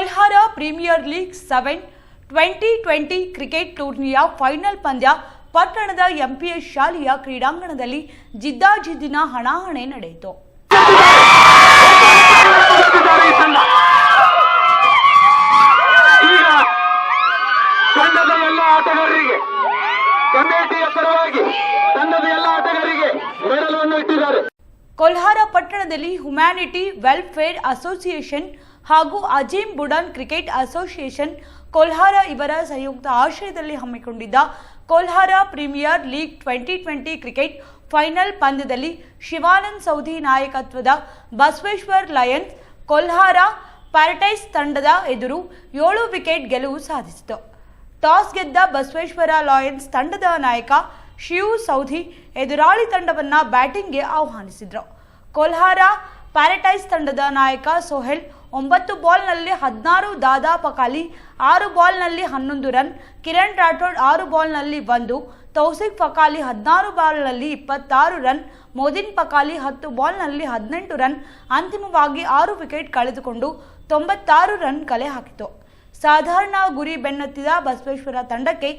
Kolhar premier league seven twenty twenty cricket ಟೂರ್ನಿಯ final ಪಂದ್ಯ ಪಟ್ಟಣದ ಎಂಪಿಎಸ್ ಶಾಲೆಯ ಕ್ರೀಡಾಂಗಣದಲ್ಲಿ ಜಿದ್ದಾಜಿದ್ದಿನ ಹಣಾಹಣೆ ನಡೆಯಿತು. ತಂಡದ ಎಲ್ಲ ಆಟಗಾರರಿಗೆ ಕಮಿಟಿಯ ಪರವಾಗಿ ತಂಡದ ಎಲ್ಲ ಆಟಗಾರರಿಗೆ ಮೆಡಲನ್ನು ಇಟ್ಟಿದ್ದಾರೆ. ಕೊಲ್ಹಾರ ಪಟ್ಟಣದಲ್ಲಿ ಹ್ಯುಮ್ಯಾನಿಟಿ ವೆಲ್ಫೇರ್ ಅಸೋಸಿಯೇಷನ್ ಹಾಗೂ ಅಜೀಂ ಬುಡನ್ ಕ್ರಿಕೆಟ್ ಅಸೋಸಿಯೇಷನ್ ಕೊಲ್ಹಾರ ಇವರ ಸಂಯುಕ್ತ ಆಶ್ರಯದಲ್ಲಿ ಹಮ್ಮಿಕೊಂಡಿದ್ದ Kolhar premier league twenty twenty cricket final ಪಂದ್ಯದಲ್ಲಿ ಶಿವಾನಂದ್ ಸೌಧಿ ನಾಯಕತ್ವದ ಬಸವೇಶ್ವರ್ ಲಯನ್ಸ್ ಕೊಲ್ಹಾರ ಪ್ಯಾರಟೈಸ್ ತಂಡದ ಎದುರು ಏಳು ವಿಕೆಟ್ ಗೆಲುವು ಸಾಧಿಸಿತು. ಟಾಸ್ ಗೆದ್ದ ಬಸವೇಶ್ವರ ಲಾಯನ್ಸ್ ತಂಡದ ನಾಯಕ ಶಿವ್ ಸೌಧಿ ಎದುರಾಳಿ ತಂಡವನ್ನು ಬ್ಯಾಟಿಂಗ್ಗೆ ಆಹ್ವಾನಿಸಿದ್ರು. ಕೊಲ್ಹಾರ ಪ್ಯಾರಟೈಸ್ ತಂಡದ ನಾಯಕ ಸೊಹೆಲ್ ಒಂಬತ್ತು ಬಾಲ್ನಲ್ಲಿ ಹದಿನಾರು ದಾದಾ ಪಕಾಲಿ ಆರು ಬಾಲ್ನಲ್ಲಿ ಹನ್ನೊಂದು ರನ್, ಕಿರಣ್ ರಾಠೋಡ್ ಆರು ಬಾಲ್ನಲ್ಲಿ ಒಂದು ತೌಸಿಕ್ ಫಕಾಲಿ ಹದಿನಾರು ಬಾಲ್ನಲ್ಲಿ ಇಪ್ಪತ್ತಾರು ರನ್, ಮೋದಿನ್ ಪಕಾಲಿ ಹತ್ತು ಬಾಲ್ನಲ್ಲಿ ಹದಿನೆಂಟು ರನ್, ಅಂತಿಮವಾಗಿ ಆರು ವಿಕೆಟ್ ಕಳೆದುಕೊಂಡು ತೊಂಬತ್ತಾರು ರನ್ ಕಲೆ ಹಾಕಿತು. ಸಾಧಾರಣ ಗುರಿ ಬೆನ್ನತ್ತಿದ ಬಸವೇಶ್ವರ ತಂಡಕ್ಕೆ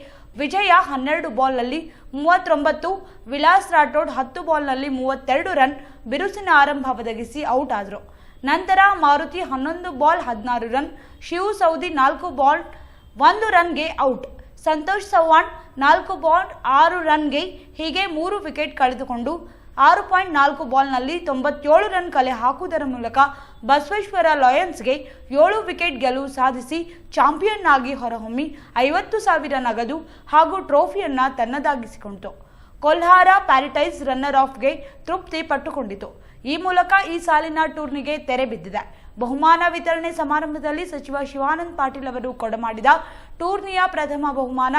ವಿಜಯ ಹನ್ನೆರಡು ಬಾಲ್ನಲ್ಲಿ ಮೂವತ್ತೊಂಬತ್ತು, ವಿಲಾಸ್ ರಾಠೋಡ್ ಹತ್ತು ಬಾಲ್ನಲ್ಲಿ ಮೂವತ್ತೆರಡು ರನ್, ಬಿರುಸಿನ ಆರಂಭ ಒದಗಿಸಿ ಔಟ್ ಆದರು. ನಂತರ ಮಾರುತಿ ಹನ್ನೊಂದು ಬಾಲ್ ಹದಿನಾರು ರನ್, ಶಿವ ಸೌದಿ ನಾಲ್ಕು ಬಾಲ್ ಒಂದು ರನ್ಗೆ ಔಟ್. ಸಂತೋಷ್ ಚವ್ಹಾಣ್ ನಾಲ್ಕು ಬಾಲ್ ಆರು ರನ್ಗೆ ಹೀಗೆ ಮೂರು ವಿಕೆಟ್ ಕಳೆದುಕೊಂಡು ಆರು ಪಾಯಿಂಟ್ ನಾಲ್ಕು ಬಾಲ್ನಲ್ಲಿ ತೊಂಬತ್ತೇಳು ರನ್ ಕಲೆ ಹಾಕುವುದರ ಮೂಲಕ ಬಸವೇಶ್ವರ ಲಾಯನ್ಸ್ಗೆ ಏಳು ವಿಕೆಟ್ ಗೆಲುವು ಸಾಧಿಸಿ ಚಾಂಪಿಯನ್ ಆಗಿ ಹೊರಹೊಮ್ಮಿ ಐವತ್ತು ಸಾವಿರ ನಗದು ಹಾಗೂ ಟ್ರೋಫಿಯನ್ನು ತನ್ನದಾಗಿಸಿಕೊಂಡಿತು ಕೊಲ್ಹಾರ ಪ್ಯಾರಿಟೈಸ್ ರನ್ನರ್ ಆಫ್ಗೆ ತೃಪ್ತಿ ಪಟ್ಟುಕೊಂಡಿತು. ಈ ಮೂಲಕ ಈ ಸಾಲಿನ ಟೂರ್ನಿಗೆ ತೆರೆ ಬಿದ್ದಿದೆ. ಬಹುಮಾನ ವಿತರಣೆ ಸಮಾರಂಭದಲ್ಲಿ ಸಚಿವ ಶಿವಾನಂದ್ ಪಾಟೀಲ್ ಅವರು ಕೊಡಮಾಡಿದ ಟೂರ್ನಿಯ ಪ್ರಥಮ ಬಹುಮಾನ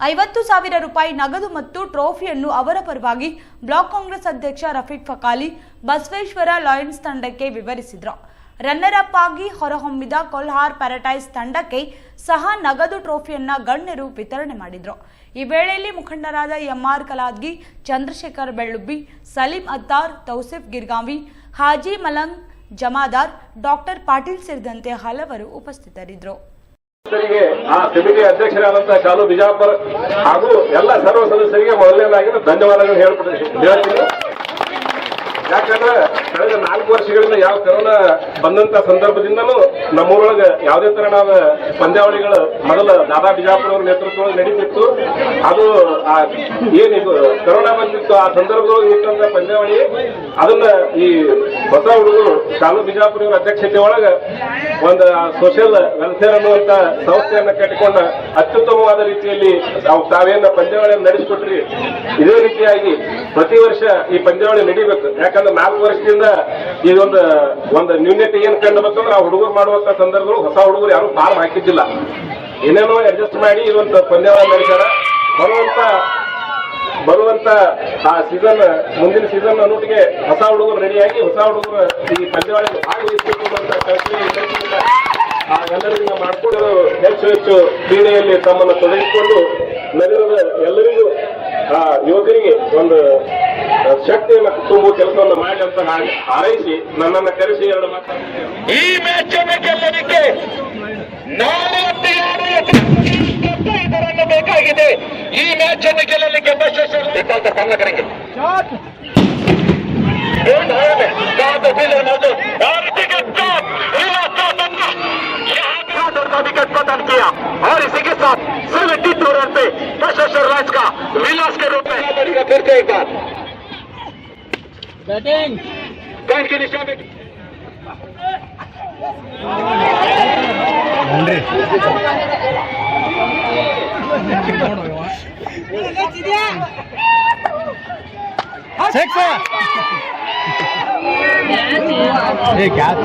ಐವತ್ತು ಸಾವಿರ ರೂಪಾಯಿ ನಗದು ಮತ್ತು ಟ್ರೋಫಿಯನ್ನು ಅವರ ಪರವಾಗಿ ಬ್ಲಾಕ್ ಕಾಂಗ್ರೆಸ್ ಅಧ್ಯಕ್ಷ ರಫೀಕ್ ಫಕಾಲಿ ಬಸವೇಶ್ವರ ಲಾಯನ್ಸ್ ತಂಡಕ್ಕೆ ವಿವರಿಸಿದ್ರು. ರನ್ನರ್ ಅಪ್ ಆಗಿ ಹೊರಹೊಮ್ಮಿದ ಕೊಲ್ಹಾರ್ ಪ್ಯಾರಟೈಸ್ ತಂಡಕ್ಕೆ ಸಹ ನಗದು ಟ್ರೋಫಿಯನ್ನ ಗಣ್ಯರು ವಿತರಣೆ ಮಾಡಿದ್ರು. ಈ ವೇಳೆಯಲ್ಲಿ ಮುಖಂಡರಾದ ಎಂಆರ್ ಕಲಾದ್ಗಿ, ಚಂದ್ರಶೇಖರ್ ಬೆಳ್ಳುಬ್ಬಿ, ಸಲೀಂ ಅತ್ತಾರ್, ತೌಸಿಫ್ ಗಿರ್ಗಾಂವಿ ಹಾಜಿ ಮಲಂಗ್ ಜಮಾದಾರ್, ಡಾಕ್ಟರ್ ಪಾಟೀಲ್ ಸೇರಿದಂತೆ ಹಲವರು ಉಪಸ್ಥಿತರಿದ್ದರು. ಆ ಸಮಿತಿ ಅಧ್ಯಕ್ಷರಾದಂತಹ ಶಾಲು ಬಿಜಾಪುರ್ ಹಾಗೂ ಎಲ್ಲ ಸರ್ವ ಸದಸ್ಯರಿಗೆ ಮೊದಲನೇದಾಗಿ ಧನ್ಯವಾದಗಳು ಹೇಳ್ಕೊಡ್ತೀನಿ. ಯಾಕಂದ್ರೆ ಕಳೆದ ನಾಲ್ಕು ವರ್ಷಗಳಿಂದ ಯಾವ ಕರೋನಾ ಬಂದಂತ ಸಂದರ್ಭದಿಂದಲೂ ನಮ್ಮೂರೊಳಗೆ ಯಾವುದೇ ತರನಾದ ಪಂದ್ಯಾವಳಿಗಳು ಮೊದಲ ದಾದಾ ಬಿಜಾಪುರ ನೇತೃತ್ವದಲ್ಲಿ ನಡೀತಿತ್ತು. ಅದು ಏನಿದು ಕರೋನಾ ಬಂದಿತ್ತು, ಆ ಸಂದರ್ಭದೊಳಗೆ ಇಟ್ಟಂತ ಪಂದ್ಯಾವಳಿ, ಅದನ್ನ ಈ ಹೊಸ ಹುಡುಗರು ಶಾಲು ಬಿಜಾಪುರ ಅಧ್ಯಕ್ಷತೆ ಒಳಗ ಒಂದು ಸೋಷಿಯಲ್ ವೆಲ್ಫೇರ್ ಅನ್ನುವಂತ ಸಂಸ್ಥೆಯನ್ನ ಕಟ್ಟಿಕೊಂಡ ಅತ್ಯುತ್ತಮವಾದ ರೀತಿಯಲ್ಲಿ ತಾವೇನ ಪಂದ್ಯಾವಳಿಯನ್ನು ನಡೆಸಿಕೊಟ್ರಿ. ಇದೇ ರೀತಿಯಾಗಿ ಪ್ರತಿ ವರ್ಷ ಈ ಪಂದ್ಯಾವಳಿ ನಡೀಬೇಕು. ಯಾಕಂದ್ರೆ ನಾಲ್ಕು ವರ್ಷದಿಂದ ಇದೊಂದು, ಒಂದು ನ್ಯೂನ್ಯತೆ ಏನ್ ಕಂಡು ಆ ಹುಡುಗರು ಮಾಡುವಂತ ಸಂದರ್ಭಗಳು ಹೊಸ ಹುಡುಗರು ಯಾರು ಫಾರ್ಮ್ ಹಾಕಿದ್ದಿಲ್ಲ. ಏನೇನೋ ಅಡ್ಜಸ್ಟ್ ಮಾಡಿ ಇದೊಂದು ಪಂದ್ಯಾವಳಿ ನಡೆಸ್ಯಾರ. ಬರುವಂತ ಬರುವಂತ ಆ ಸೀಸನ್ ಮುಂದಿನ ಸೀಸನ್ ಅನ್ನೋಟಿಗೆ ಹೊಸ ಹುಡುಗರು ರೆಡಿಯಾಗಿ ಹೊಸ ಹುಡುಗರು ಈ ಪಂದ್ಯಾವಳಿಗೆ ಭಾಗವಹಿಸಬೇಕು ಆ ಎಲ್ಲರಿಗೂ ಮಾಡಿಕೊಂಡು ಹೆಚ್ಚು ಹೆಚ್ಚು ಕ್ರೀಡೆಯಲ್ಲಿ ತಮ್ಮನ್ನು ತೊಡಗಿಸಿಕೊಂಡು, ನಗರದ ಎಲ್ಲರಿಗೂ ಆ ಯುವಕರಿಗೆ ಒಂದು ಶಕ್ತಿಯನ್ನು ತುಂಬುವ ಕೆಲಸವನ್ನು ಮಾಡಿ ಅಂತ ನಾನು ಹಾರೈಸಿ ನನ್ನನ್ನು ಕರೆಸಿ ಎರಡು ಮಾತು ಈ ಮ್ಯಾಚ್ ಅನ್ನು ಗೆಲ್ಲಲಿಕ್ಕೆ ನಲವತ್ತಾರು ಇದರನ್ನು ಬೇಕಾಗಿದೆ ಈ ಮ್ಯಾಚ್ ಅನ್ನು ಗೆಲ್ಲಲಿಕ್ಕೆ ಬಸವೇಶ್ವರ ಕನ್ನಡಕರಿಗೆ विकेट पतन किया और इसी के साथ सेवेंटी टू रन पे बसवेश्वर राज का विलास के रूप में फिर से एक बार Dating! Guys, Can't get it? Six! Hey, cat.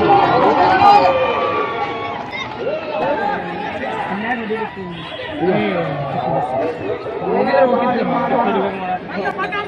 Uh,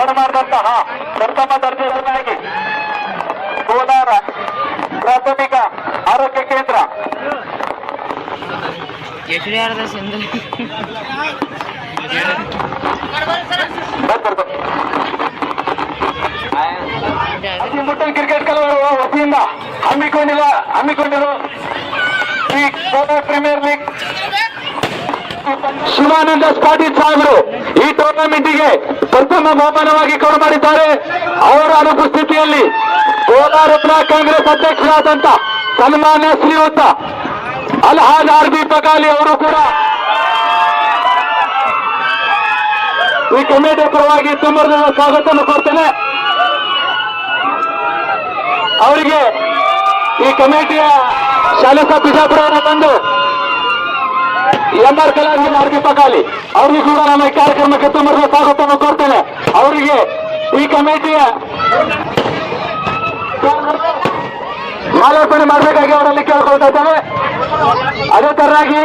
Gowda ಮಾಡಿದಂತಹ ಪ್ರಥಮ ದರ್ಜೆಯನ್ನಾಗಿ ಕೋಲಾರ ಪ್ರಾಥಮಿಕ ಆರೋಗ್ಯ ಕೇಂದ್ರ. ಮುಟ್ಟಲ್ ಕ್ರಿಕೆಟ್ ಕಲವರ ವತಿಯಿಂದ ಹಮ್ಮಿಕೊಂಡಿರುವ ಹಮ್ಮಿಕೊಂಡಿರುವ ಈ ಕೋಲಾರ ಪ್ರೀಮಿಯರ್ ಲೀಗ್ ಶಿವಾನಂದ ಸ್ಪಾಟಿ ಸಾಹೇಬರು ಈ ಟೂರ್ನಮೆಂಟಿಗೆ ಪ್ರಥಮ ಬಹುಮಾನವಾಗಿ ಕೌರು ಮಾಡಿದ್ದಾರೆ ಅವರ ಅನುಪಸ್ಥಿತಿಯಲ್ಲಿ ಕೋಲಾರ ಬ್ಲಾಕ್ ಕಾಂಗ್ರೆಸ್ ಅಧ್ಯಕ್ಷರಾದಂತ ಸನ್ಮಾನ್ಯ ಶ್ರೀಯುತ ಅಲ್ಹಾಜ್ ಆರ್ ಬಿ ಬಗಾಲಿ ಅವರು ಕೂಡ ಈ ಕಮಿಟಿ ಪರವಾಗಿ ತುಂಬಾ ಸ್ವಾಗತವನ್ನು ಕೊಡ್ತೇನೆ. ಅವರಿಗೆ ಈ ಕಮಿಟಿಯ ಶಾಲಾ ಬಿಜಾಪುರವನ್ನು ಬಂದು ಎಂ ಆರ್ ಕಲಾಜಿ ಅವರಿಗೆ ಪಕಾಲಿ ಅವರಿಗೆ ಕೂಡ ನಮ್ಮ ಈ ಕಾರ್ಯಕ್ರಮಕ್ಕೆ ತುಂಬ ಸ್ವಾಗತವನ್ನು ಕೊಡ್ತೇನೆ ಅವರಿಗೆ ಈ ಕಮಿಟಿಯ ಮಾಲಾರ್ಪಣೆ ಮಾಡಬೇಕಾಗಿ ಅವರಲ್ಲಿ ಕೇಳ್ಕೊಳ್ತಾ ಇದ್ದೇವೆ ಅದೇ ತರನಾಗಿ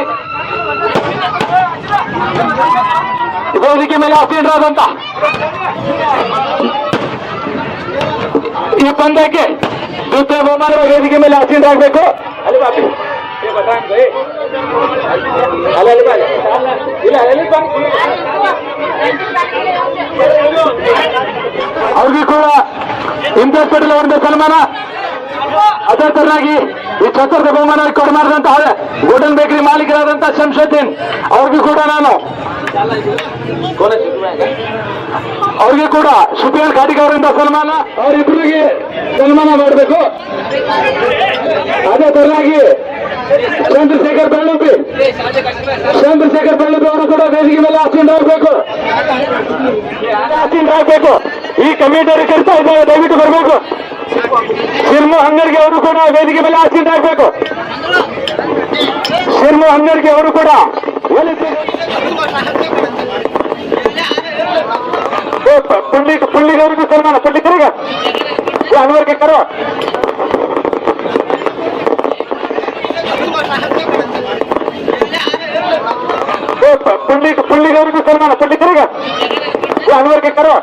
ವೇದಿಕೆ ಮೇಲೆ ಆಸೀನರಾದಂತ ಈ ಪಂದ್ಯಕ್ಕೆ ದ್ವಿತೀಯ ಬಹುಮಾನ ವೇದಿಕೆ ಮೇಲೆ ಆಸೀನರಾಗಬೇಕು ಅಲ್ಲಿ ಅವ್ರಿಗೂ ಕೂಡ ಇಂಪ್ರೆಸ್ ಪಟೇಲ್ ಅವರಿಂದ ಸನ್ಮಾನ. ಅದೇ ತರನಾಗಿ ಈ ಚತುರ್ಥ ಬಹುಮಾನ ಕೊಡು ಮಾಡಿದಂತಹ ಗೋಲ್ಡನ್ ಬೇಕರಿ ಮಾಲೀಕರಾದಂತಹ ಶಂಶುದ್ದೀನ್ ಅವ್ರಿಗೂ ಕೂಡ ನಾನು ಅವ್ರಿಗೆ ಕೂಡ ಸುಪ್ರಿಯಾನ್ ಖಾಟಿಕ್ ಅವರಿಂದ ಸನ್ಮಾನ. ಅವರಿಬ್ಬರಿಗೆ ಸನ್ಮಾನ ಮಾಡಬೇಕು. ಅದೇ ತರನಾಗಿ ಚಂದ್ರಶೇಖರ್ ಬೆಳ್ಳುಪ್ಪಿ ಚಂದ್ರಶೇಖರ್ ಬೆಳ್ಳುಪ್ಪಿ ಅವರು ಕೂಡ ವೇದಿಕೆ ಮೇಲೆ ಆಸೀನರಾಗಬೇಕು ಆಸೀನರಾಗಬೇಕು ಈ ಕಮಿಟಿಯವರು ಕರಿತಾ ಇದ್ದಾರೆ, ದಯವಿಟ್ಟು ಬರಬೇಕು. ಶಿರ್ಮು ಹಂಗರ್ಗೆ ಅವರು ಕೂಡ ವೇದಿಕೆ ಮೇಲೆ ಆಸೀನರಾಗಬೇಕು ಶಿರ್ಮು ಹಂಗರ್ಗೆ ಅವರು ಕೂಡ. ಪುಂಡಿ ಪುಂಡಿಗೆ ಪ- ಪುಂಡಿಕ್ ಪುಂಡಿಗವರಿಗೂ ಸನ್ಮಾನ, ಪುಂಡಿಕರಿಗೆ. ಅನ್ವರ್ಗೆ ಕರೋ. ಓ, ಪ- ಪುಂಡಿಕ್ ಪುಂಡಿಗವರಿಗೂ ಸನ್ಮಾನ ಪುಂಡಿಕರಿಗೆ ಅನ್ವರ್ಗೆ ಕರೋ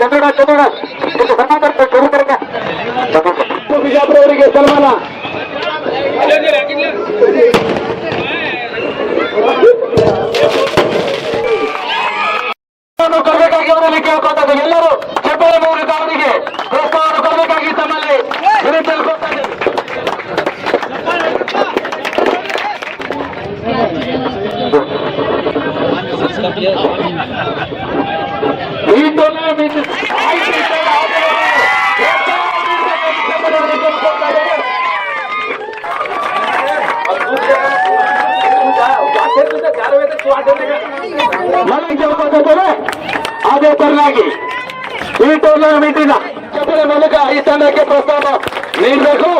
ಚಂದ್ರಣ್ಣ ಚಂದ್ರಡ ಇದು ಸನ್ಮಾನ ಬಿಜಾಪುರ ಅವರಿಗೆ ಸನ್ಮಾನ. ಕೊಡಬೇಕಾಗಿ ಅವರಲ್ಲಿ ಎಲ್ಲರೂ ಚಪ್ಪಲ ಮೂಲಕ ಅವರಿಗೆ ಪ್ರಸ್ತಾವವನ್ನು ಕೊಡಬೇಕಾಗಿ ತಮ್ಮಲ್ಲಿ ವಿನಂತಿ ಹೇಳ್ಕೊಳ್ತಾ ಇದ್ದೇನೆ. ಈ ಟೂರ್ನಮೆಂಟ್ ಮನೆಗೆ ಹೋಗ್ಬೇಕಾದ್ರೆ ಅದೇ ಈ ಟೂರ್ನಮೆಂಟಿನ ಚಪ್ಪಲ ಮೂಲಕ ಈ ತಂಡಕ್ಕೆ ಪ್ರೋತ್ಸಾಹ ನೀಡಬೇಕು.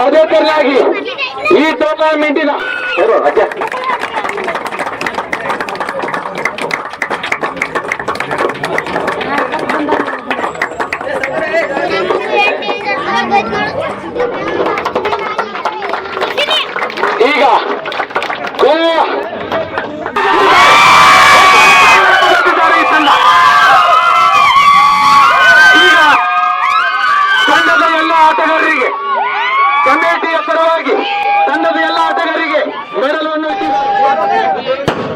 ಅದೇ ತರನಾಗಿ ಈ ಟೂರ್ನಮೆಂಟಿನ ಈಗ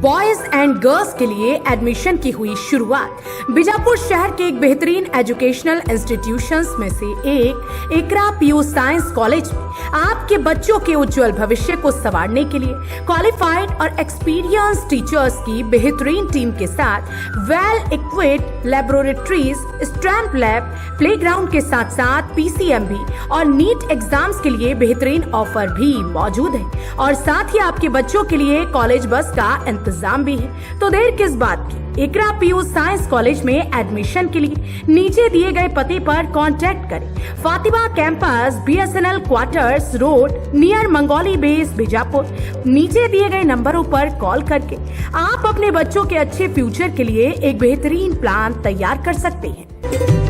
बॉयज़ एंड गर्ल्स के लिए एडमिशन की हुई शुरुआत बीजापुर शहर के एक बेहतरीन एजुकेशनल इंस्टीट्यूशंस में से एक, एकरा पीयू साइंस कॉलेज में। आपके बच्चों के उज्जवल भविष्य को संवारने के लिए क्वालिफाइड और एक्सपीरियंस टीचर्स की बेहतरीन टीम के साथ well equipped laboratories STEM lab playground के साथ साथ पीसीएमबी और नीट एग्ज़ाम्स के लिए बेहतरीन ऑफ़र भी मौजूद है। और साथ ही आपके बच्चों के लिए कॉलेज बस का इंतज़ाम भी है। तो देर किस बात की? इकरा पीयू साइंस कॉलेज में एडमिशन के लिए नीचे दिए गए पते पर कांटेक्ट करें। Fatima campus BSNL quarters road near Mangoli base Bijapur. नीचे दिए गए नंबरों पर कॉल करके आप अपने बच्चों के अच्छे फ्यूचर के लिए एक बेहतरीन प्लान तैयार कर सकते हैं।